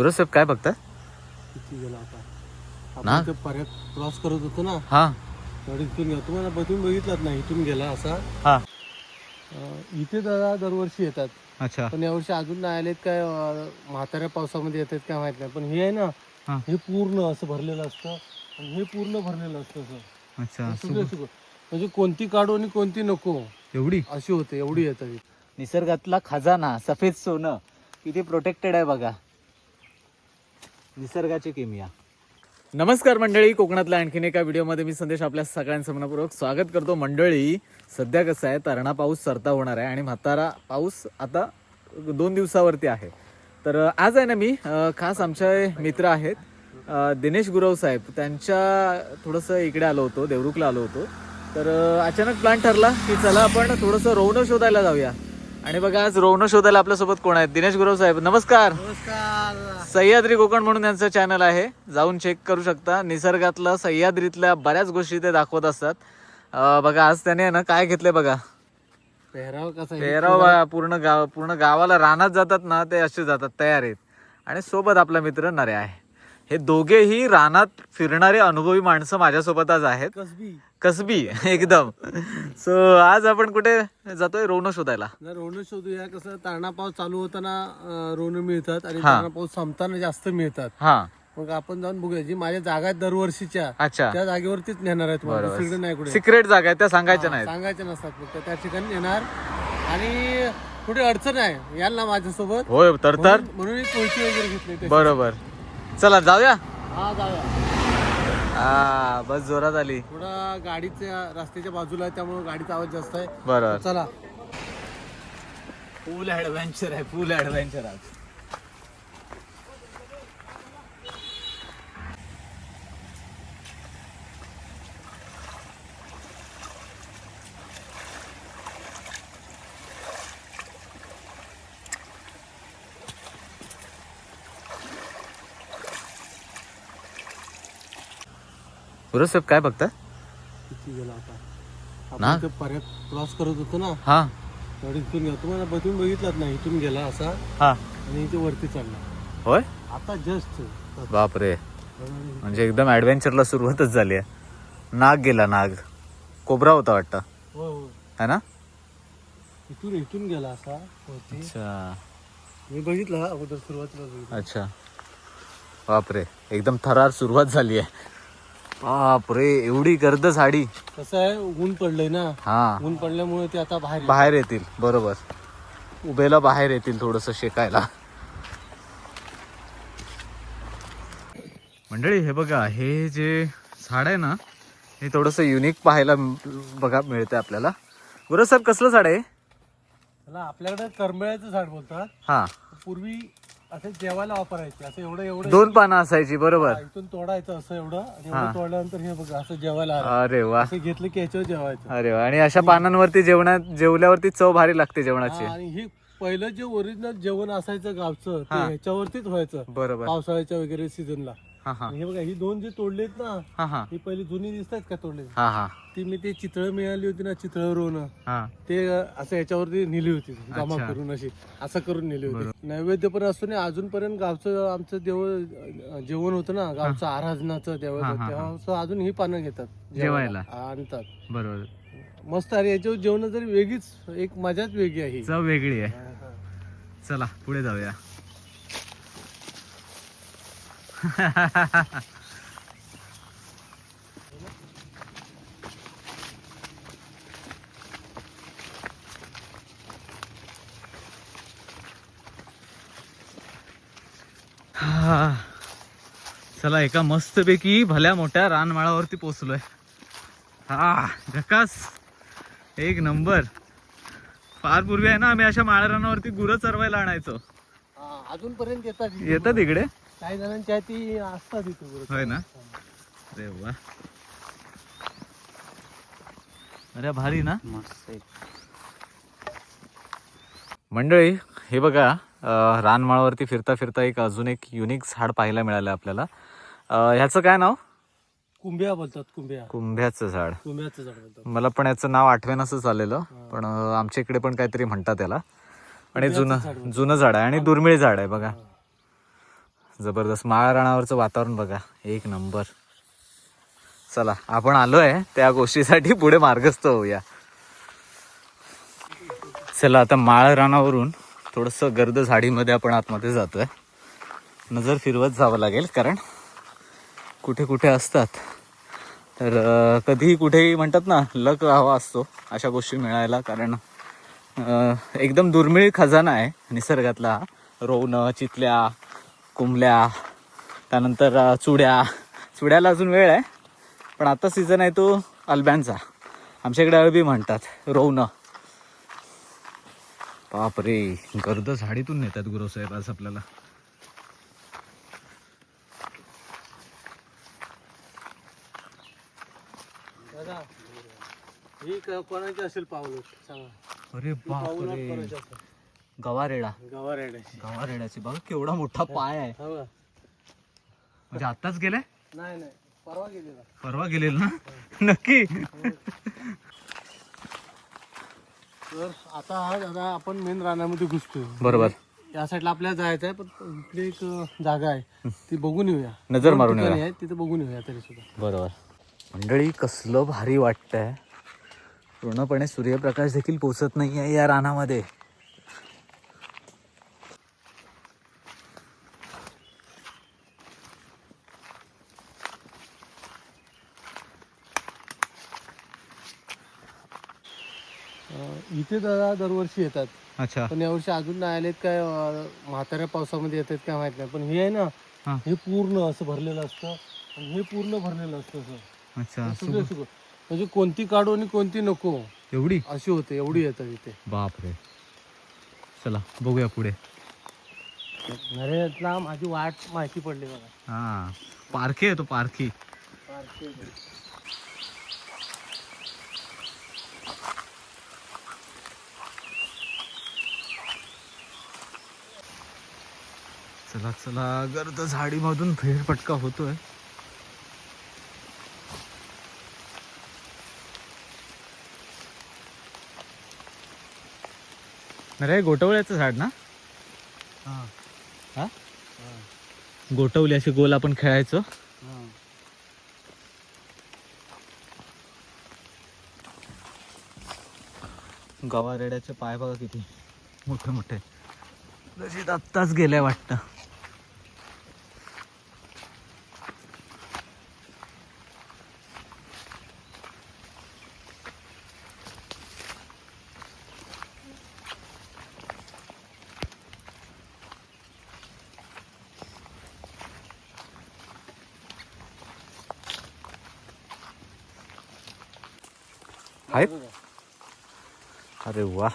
गुरु साहेब काय बघता किती गेला आता? ना? आपण ते पर्यट क्रॉस करत होतो ना? हा. तेवढं इथून गेला. तुम्हाला बघून बघितलात ना इथून गेला असा. हा. अं, इथे दादा दरवर्षी येतात. अच्छा. पण यावर्षी अजून नाही आलेत काय अं, म्हाताऱ्या पावसामध्ये येतात काय माहीत नाही. पण हे आहे ना हा. पूर्ण असं भरलेलं असतं. आणि हे पूर्ण भरलेलं असतं असं. अच्छा सगळं सगळं. म्हणजे कोणती काढू आणि कोणती नको. एवढी? अशी होते एवढी येतात. निसर्गातला खजाना सफेद सोनं. किती प्रोटेक्टेड आहे बघा. निसर्गाची किमिया. नमस्कार मंडळी कोकणातल्या आणखीन एका व्हिडिओमध्ये मी संदेश आपल्या सगळ्यांचं मनपूर्वक स्वागत करतो. मंडळी सध्या कसं आहे? तरणा पाऊस सरता होणार आहे आणि म्हातारा पाऊस आता दोन दिवसावरती आहे. तर आज आहे ना मी खास आमचे मित्र आहेत दिनेश गुरव साहेब. त्यांच्या थोडंसं इकडे आलो होतो देवरुखला आलो होतो. तर अचानक प्लॅन ठरला की चला आपण थोडंसं रोवणं शोधायला जाऊया. आणि बघा आज रोवणं शोधायला आपल्यासोबत कोण आहेत? दिनेश गुरव साहेब नमस्कार. नमस्कार. सह्याद्री कोकण म्हणून त्यांचं चॅनल आहे. जाऊन चेक करू शकता. निसर्गातलं सह्याद्रीतल्या बऱ्याच गोष्टी ते दाखवत असतात. अं, बघा आज त्याने ना काय घेतलंय बघा? पेहराव कसा? पेहराव पूर्ण गाव पूर्ण गावाला रानात जातात ना ते असे जातात तयार आहेत. आणि सोबत आपला मित्र नरे आहे. हे दोघेही रानात फिरणारे अनुभवी माणसं माझ्यासोबत आज आहेत. कसबी. कसबी एकदम. सो आज आपण कुठे जातोय? रोवणं शोधायला. रोण शोधूया. कसं तारणा पाऊस चालू होताना रोण मिळतात आणि. तारणा पाऊस संपताना जास्त मिळतात. हा. मग आपण जाऊन बघूया. जी माझ्या जागा आहेत दरवर्षीच्या अच्छा. त्या जागेवरतीच नेणार आहे तुम्हाला बरोबर. दुसरीकडे नाही कुठे. सिक्रेट जागा आहे त्या सांगायच्या हा, नाहीत. सांगायचे नसतात फक्त. त्या ठिकाणी नेणार. आणि कुठे अडचण आहे याल ना माझ्यासोबत. होय तर तर. म्हणून- मी कोळशी वगैरे घेतली बरोबर. चला जाऊया? हा जाऊया. हा बस जोरात आली. थोडा गाडीच्या रस्त्याच्या बाजूला आहे त्यामुळे गाडीचा आवाज जास्त आहे. बरोबर. चला. फुल ऍडव्हेंचर आहे फुल ऍडव्हेंचर आज. गुरु साहेब काय बघता? किती गेला आता ना? आपण ते क्रॉस करत होतो ना? हा. तेवढं इथून गेला. तुम्हाला बघून बघितलात ना इथून गेला असा. हा. आणि इथे वरती चढला होय? आता जस्ट बापरे. म्हणजे एकदम ऍडव्हेंचरला सुरुवातच झाली आहे. नाग गेला नाग. कोबरा होता वाटतं. हो हो. है ना? इथून इथून गेला असा. वरती. अच्छा. मी बघितला अगोदर सुरुवातीला बघितलं. अच्छा. बापरे. एकदम थरार सुरुवात झाली आहे. बापरे एवढी गर्द झाडी कसं आहे ऊन पडलंय ना? हा. ऊन पडल्यामुळे ते आता बाहेर बाहेर येतील बरोबर. उभेला बाहेर येतील थोडस शेकायला. मंडळी हे बघा हे जे झाड आहे ना हे थोडस युनिक पाहायला बघा मिळते आपल्याला. गुरु साहेब कसलं झाड आहे? त्याला आपल्याकडे करंबळ्याचं झाड बोलतात. हा. पूर्वी असं जेवायला वापरायचे असं एवढं एवढं दोन पानं असायची बरोबर. हा, इथून तोडायचं असं एवढं आणि. एवढं तोडल्यानंतर हे बघा असं जेवायला आलं. अरे वा. असं घेतलं की याच्यावर जेवायचं. अरे वा. आणि अशा पानांवरती जेवणात जेवल्यावरती चव भारी लागते जेवणाची. हा, आणि हे पहिलं जे ओरिजिनल जेवण असायचं गावचं ते हा. ह्याच्यावरतीच व्हायचं. बरोबर. पावसाळ्याच्या वगैरे सीझनला हा हा हे बघा ही दोन जे तोडलेत ना हा हा ही पहिली जुनी दिसतात का तोडले हा हा ती मी ते चितळ मिळाली होती ना चितळ रोवण हा ते असं याच्यावरती नेली होती जमा अच्छा. करून अशी असं करून नेली होती नैवेद्य पण असतो ना अजूनपर्यंत गावचं आमचं देव जेवण होतं ना गावचं आराधनाचं देव हा, हा, हा. तेव्हा अजून ही पानं घेतात जेवायला. आणतात बरोबर मस्त अरे याच्यावर जेवण जरी वेगळीच एक मजाच वेगळी आहे ही. चव वेगळी आहे हा, हा. चला पुढे जाऊया. चला एका मस्तपैकी भल्या मोठ्या रानमाळावरती पोचलोय हा झकास एक नंबर. फार पूर्वी आहे ना आम्ही अशा माळा रानावरती गुरं चरवायला आणायचो. अजूनपर्यंत येतात. येतात इकडे? काही जणांच्या ती असतात इथे. होय ना? अरे वा. अरे भारी ना? मंडळी हे बघा अं, रानमाळावरती फिरता फिरता एक अजून एक युनिक झाड पाहायला मिळालं आपल्याला. अं, ह्याचं काय नाव? कुंभ्या बोलतात कुंभ्या. कुंभ्याचं झाड. कुंभ्याचं झाड बोलतात. मला पण याचं नाव आठवेन असं चाललेलं पण अं, आमच्या इकडे पण काहीतरी म्हणतात त्याला आणि जुनं जुनं झाड आहे आणि दुर्मिळ झाड आहे बघा. जबरदस्त माळराणावरचं वातावरण बघा. एक नंबर. चला आपण आलोय. त्या गोष्टीसाठी पुढे मार्गस्थ होऊया. चला आता माळराणावरून थोडंसं थोडस गर्द झाडीमध्ये आपण आतमध्ये जातोय. नजर फिरवत जावं लागेल कारण कुठे कुठे असतात. तर कधीही कुठेही म्हणतात ना लक हवा असतो अशा गोष्टी मिळायला कारण एकदम दुर्मिळ खजाना आहे निसर्गातला. रोवणं चितल्या कुंबल्या त्यानंतर चुड्या. चुड्याला अजून वेळ आहे पण आता सीझन आहे तो अल्ब्यांचा. आमच्याकडे अळबी म्हणतात रोवणं. बापरे गर्द झाडीतून नेतात गुरुसाहेब आज आपल्याला. ही कोणाची असेल सांगा. अरे बापरे. गवारेडा. गवा रेड्याची गवारेड्याची. बघा केवढा मोठा पाय आहे. हा. म्हणजे आताच गेलाय नाही नाही. परवा गेलेला परवा गेलेल ना? नक्की. तर आता हा दादा आपण मेन रानामध्ये घुसतोय. बरोबर. या साईडला आपल्याला जायचं आहे पण इकडे एक अं, जागा आहे. ती बघून येऊया. नजर मारून ठिकाणी येऊया. आहे तिथे बघून येऊया तरी सुद्धा. बरोबर. मंडळी कसलं भारी वाटतंय. पूर्णपणे सूर्यप्रकाश देखील पोचत नाही आहे या रानामध्ये. इथे दादा दरवर्षी येतात. अच्छा. पण यावर्षी अजून नाही आलेत काय अं, म्हाताऱ्या पावसामध्ये येतात काय माहीत नाही. पण हे आहे ना हा. पूर्ण असं भरलेलं असतं. आणि हे पूर्ण भरलेलं असतं असं. अच्छा सगळं सगळं. म्हणजे कोणती काढू आणि कोणती नको. एवढी? अशी होते एवढी येतात इथे. बापरे. चला बघूया पुढे. नरेला माझी वाट माहिती पडली मला. हा. पारखी आहे तो पारखी. चला चला. गर्द झाडीमधून फेरफटका होतोय. अरे गोटवळ्याचं झाड ना? हा. हा? गोटवली अशी गोल आपण खेळायचो. हा. गवारेड्याचे पाय बघा किती मोठे मोठे. जशी आत्ताच गेल्या वाटतं. आहेत अरे वा.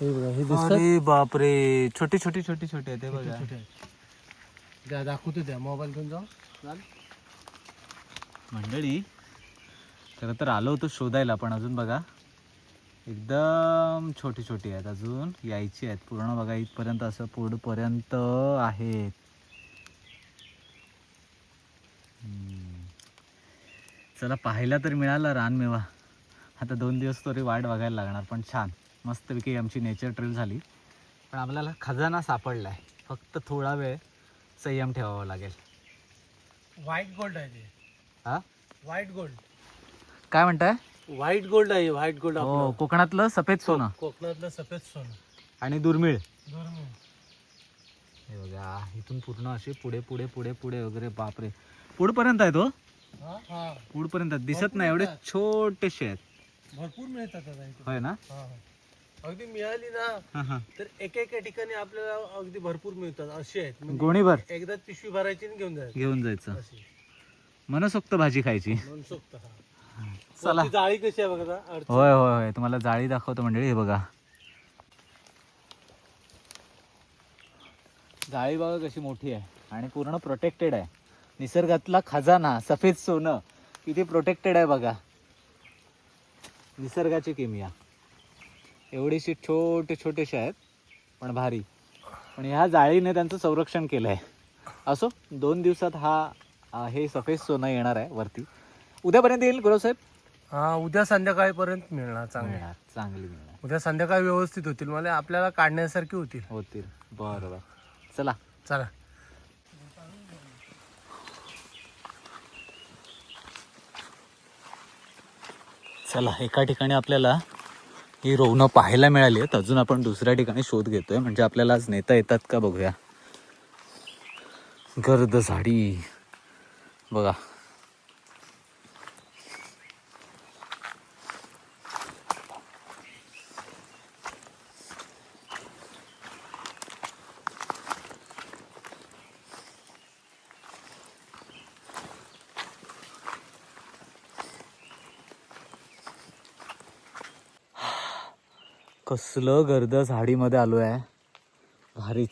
हे बघा हे अरे बापरे. छोटी छोटी छोटी छोटी आहे ते बघा. छोटे आहेत. द्या दाखवतो द्या मोबाईल घेऊन जाऊ. चाल. मंडळी खरं तर आलो होतो शोधायला पण अजून बघा एकदम छोटी छोटी आहेत अजून. यायची आहेत. पूर्ण बघा इथपर्यंत असं पुढपर्यंत आहेत. चला पाहायला तर मिळाला रानमेवा. आता दोन दिवस तरी वाट बघायला लागणार पण छान. मस्तपैकी आमची नेचर ट्रेल झाली. पण आपल्याला खजाना सापडला आहे फक्त थोडा वेळ संयम ठेवावा लागेल. व्हाईट गोल्ड आहे ते. हा? व्हाईट गोल्ड काय म्हणताय? व्हाईट गोल्ड आहे व्हाईट गोल्ड हो आपलं. कोकणातलं सफेद सोनं. कोकणातलं सफेद सोनं. आणि दुर्मिळ. दुर्मिळ. हे बघा इथून पूर्ण असे पुढे पुढे पुढे पुढे वगैरे बापरे. पुढपर्यंत आहे तो? हा. हा पुढपर्यंत. दिसत नाही एवढे छोटेसे आहेत. भरपूर मिळतात आता इथे. होय ना? हा, हा. अगदी मिळाली ना हा, हा. तर एका एका ठिकाणी आपल्याला अगदी भरपूर मिळतात असे आहेत. म्हणजे गोणीभर एकदाच पिशवी भरायची आणि घेऊन जायची. घेऊन जायचं. अशी. मनसोक्त भाजी खायची. मनसोक्त हा. चला. वरती जाळी कशी आहे बघा आता? अडचण. होय होय होय. तुम्हाला जाळी दाखवतो मंडळी हे बघा. जाळी बघा कशी मोठी आहे आणि पूर्ण प्रोटेक्टेड आहे. निसर्गातला खजाना सफेद सोनं किती प्रोटेक्टेड आहे बघा. निसर्गाची किमिया. एवढीशी छोटे छोटेसे आहेत पण भारी. पण ह्या जाळीने त्यांचं संरक्षण केलं आहे असो दोन दिवसात हा हे सफेद सोनं येणार आहे वरती. उद्यापर्यंत येईल गुरुसाहेब हा उद्या संध्याकाळपर्यंत मिळणार चांगले. मिळणार चांगली मिळणार. उद्या संध्याकाळी व्यवस्थित होतील मला आपल्याला काढण्यासारखी होतील. होतील. बरं बरं चला. चला. चला एका ठिकाणी आपल्याला ही रोवणं पाहायला मिळाली आहेत. अजून आपण दुसऱ्या ठिकाणी शोध घेतोय. म्हणजे आपल्याला आज नेता येतात का बघूया. गर्द झाडी बघा. कसलं गर्द झाडीमध्ये आलो आहे भारीच.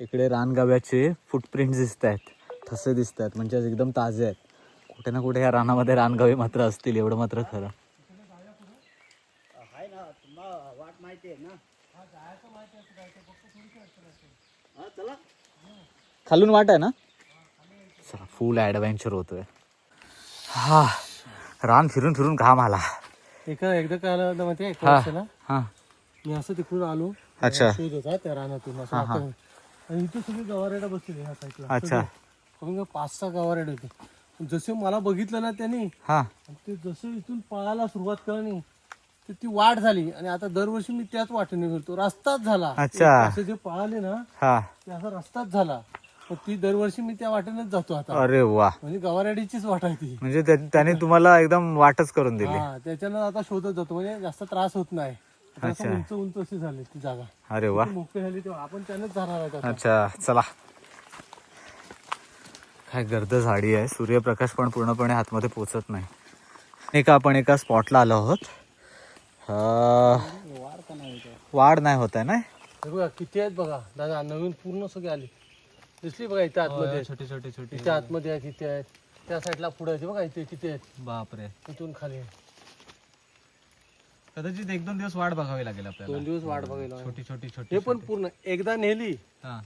इकडे रानगाव्याचे फुटप्रिंट दिसत आहेत ठसे दिसत आहेत म्हणजे एकदम ताजे आहेत. कुठे ना कुठे या रानामध्ये रानगावे मात्र असतील एवढं मात्र खरं. खालून वाट आहे ना? चला फुल ॲडव्हेंचर होतोय. हा रान फिरून फिरून घाम आला. एका एकदा काय माहिती हा. मी असं तिकडून आलो. अच्छा. शोध होता त्या रानातून. असं वाटतं. आणि इथे सगळी गवारेडा बसलेली ह्या साईडला अच्छा. कमी पाच सहा गवारेड होते. जसे मला बघितलं ना त्यांनी हा. आणि ते जसं इथून पळायला सुरुवात केली तर ती वाट झाली. आणि आता दरवर्षी मी त्याच वाटेने फिरतो. रस्ताच झाला. अच्छा. असे जे पळाले ना हा. ते असा रस्ताच झाला. पण ती दरवर्षी मी त्या वाटेनेच जातो आता. अरे वा. म्हणजे गवारेडीचीच वाट आहे ती. म्हणजे त्या- त्याने तुम्हाला एकदम वाटच करून दिली. हा त्याच्यानं आता शोधत जातो. म्हणजे जास्त त्रास होत नाही. आता असं उंच उंच अशी झाली ती जागा. अरे वा. मोकळी झाली तेव्हा. आपण त्यानेच जाणार आहे आता. अच्छा चला. काय गर्द झाडी आहे. सूर्यप्रकाश पण पूर्णपणे आतमध्ये पोचत नाही. एका आपण एका स्पॉटला आलो आहोत. अं, वाढ नाही होत आहे ना? हे बघा किती आहेत बघा. दादा नवीन पूर्ण सगळे आले. दिसली बघा इथे आतमध्ये. छोटे छोटे छोटे. इथे आतमध्ये आहेत इथे आहेत. त्या साईडला पुढे आहेत हे बघा इथे किती आहेत. बापरे. इथून खाली आहे. कदाचित एक दोन दिवस वाट बघावी लागेल दोन आपल्याला दिवस वाट बघायला छोटी छोटी छोटी हे पण पूर्ण एकदा नेली हा.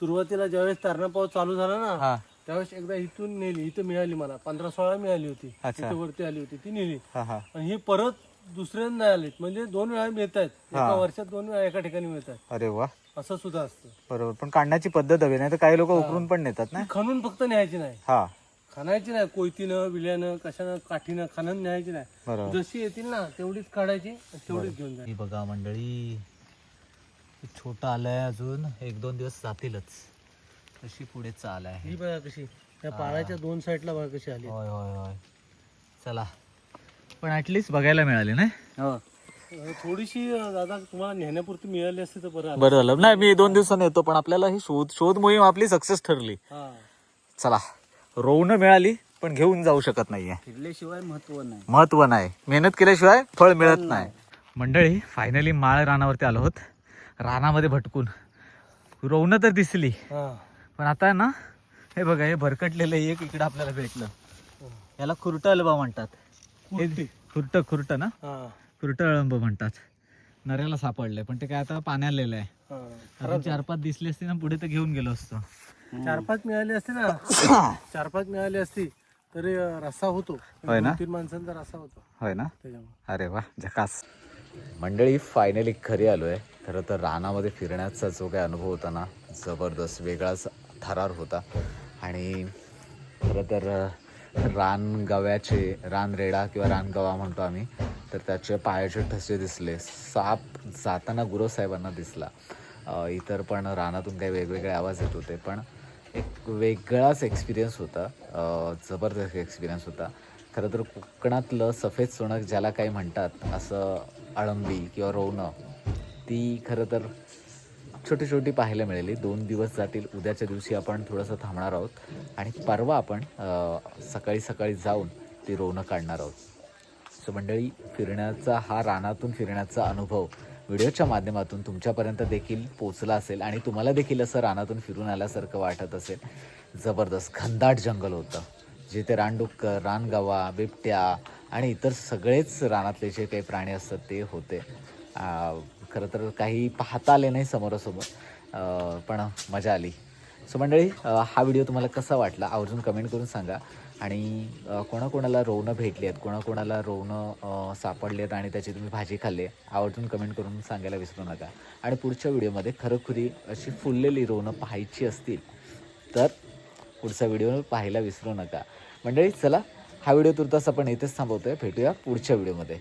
सुरुवातीला ज्यावेळेस तरणा पाऊस चालू झाला ना हा. त्यावेळेस एकदा इथून नेली इथं मिळाली मला. पंधरा सोळा मिळाली होती. अच्छा. इथं वरती आली होती ती नेली. हा हा. आणि ही परत दुसऱ्यांदा आलीत. म्हणजे दोन वेळा मिळत आहेत. एका वर्षात दोन वेळा एका ठिकाणी मिळत आहेत. अरे वा. असं सुद्धा असतं. बरोबर. पण काढण्याची पद्धत हवी नाही तर काही लोक उकरून पण नेतात ना? खणून फक्त न्यायची नाही. हा. खाणायची नाही कोयतीनं विल्यानं कशानं काठीनं खणून न्यायची नाही. बरोबर. जशी येतील ना तेवढीच काढायची आणि तेवढीच घेऊन जायची. ही बघा मंडळी छोटा आलाय अजून एक दोन दिवस जातीलच. अशी पुढे चाल आहे. ही बघा कशी त्या पाळाच्या दोन साईडला बघा कशी आली. होय होय होय. चला. पण ऍटलीस्ट बघायला मिळाली नाही? अं, थोडीशी अं, दादा तुम्हाला नेण्यापुरती मिळाली असती तर बरं आलं. बरं झालं. नाही मी दोन दिवसांनी येतो पण आपल्याला ही शोध शोध मोहीम आपली सक्सेस ठरली. हा. चला. रोवणं मिळाली पण घेऊन जाऊ शकत नाहीये. फिरल्याशिवाय महत्त्व नाही. महत्त्व नाही. मेहनत केल्याशिवाय फळ मिळत नाही. मंडळी फायनली माळ रानावरती आलो आहोत रानामध्ये भटकून. रोवणं तर दिसली. हा. पण आता ना हे बघा हे भरकटलेलं एक इकडं आपल्याला भेटलं. याला खुरट अळंब म्हणतात. खुरट. खुरट ना? हा. खुरट अळंब म्हणतात. नऱ्याला सापडलंय पण ते काय आता पाण्यात लिहिलं आहे. हा. चार पाच दिसली असती ना पुढे तर घेऊन गेलो असतो. चार पाच मिळाली असते ना. चार पाच मिळाली असती तरी रस्सा होतो. होय ना? तीन माणसांचा रस्सा होतो. होय ना? त्याच्यामुळे. अरे वा झकास मंडळी फायनली घरी आलो आहे खरं तर रानामध्ये फिरण्याचा जो काही अनुभव होता ना जबरदस्त वेगळाच थरार होता. आणि खरं तर अ, रानगव्याचे रानरेडा किंवा रानगवा म्हणतो आम्ही तर त्याचे पायाचे ठसे दिसले. साप जाताना गुरुसाहेबांना दिसला. अ, इतर पण रानातून काही वेगवेगळे आवाज येत होते पण एक वेगळाच एक्सपिरियन्स होता. जबरदस्त एक्सपिरियन्स होता. खरं तर कोकणातलं सफेद सोनं ज्याला काही म्हणतात असं अळंबी किंवा रोवणं ती खरं तर छोटी छोटी पाहायला मिळाली. दोन दिवस जातील उद्याच्या दिवशी आपण थोडंसं थांबणार आहोत. आणि परवा आपण सकाळी सकाळी जाऊन ती रोवणं काढणार आहोत. सो मंडळी फिरण्याचा हा रानातून फिरण्याचा अनुभव व्हिडिओच्या माध्यमातून तुमच्यापर्यंत देखील पोचला असेल आणि तुम्हाला देखील असं रानातून फिरून आल्यासारखं वाटत असेल. जबरदस्त घनदाट जंगल होतं. जिथे रानडुक्कर रानगवा बिबट्या आणि इतर सगळेच रानातले जे काही प्राणी असतात ते होते. खरं तर काही पाहता आले नाही समोरासमोर. पण मजा आली. सो मंडळी हा व्हिडिओ तुम्हाला कसा वाटला? आवर्जून कमेंट करून सांगा. आणि कोणाकोणाला रोवणं भेटली आहेत कोणाकोणाला रोवणं सापडली आहेत आणि त्याची तुम्ही भाजी खाल्ली आहे आवर्जून कमेंट करून सांगायला विसरू नका. आणि पुढच्या व्हिडिओमध्ये खरोखरी अशी फुललेली रोवणं पाहायची असतील तर पुढचा व्हिडिओ पाहायला विसरू नका. मंडळी चला हा व्हिडिओ तुर्तास आपण इथेच थांबवतोय. भेटूया पुढच्या व्हिडिओमध्ये.